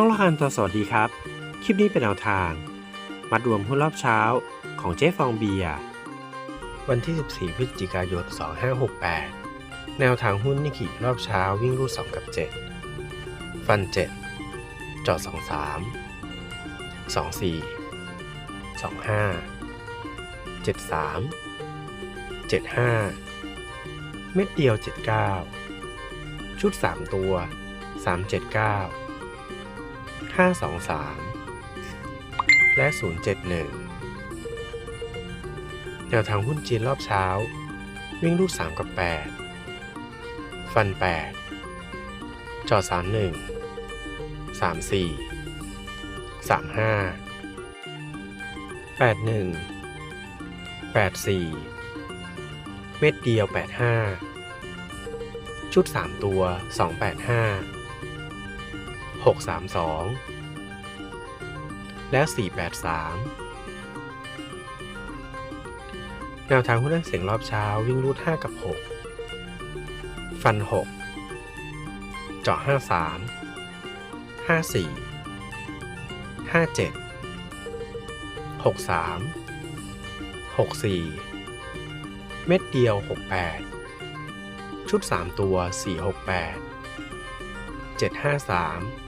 ช่องละคันตัวสวัสดีครับ คลิปนี้เป็นแนวทาง มัดรวมหุ้นรอบเช้าของเจ๊ฟองเบียร์วันที่ 14 พฤศจิกายน 2568 แนวทางหุ้นนิกิรอบเช้าวิ่งรูด2กับ 7 ฟัน7เจาะ23 24 25 73 75 เม็ดเดียว 79 ชุด 3 ตัว 379 523 และ 071 แนวทางหุ้นจีนรอบเช้า วิ่งรูด3กับ 8 ฟัน 8 จอ 31 34 35 81 84 เม็ดเดียว 85 ชุด 3 ตัว 285 632 และ 483 แนวทางหุ้นเสียงรอบเช้าวิ่งรูด 5 กับ 6 ฟัน 6 เจาะ 53 54 57 63 64 เม็ดเดียว 68 ชุด 3 ตัว 468 753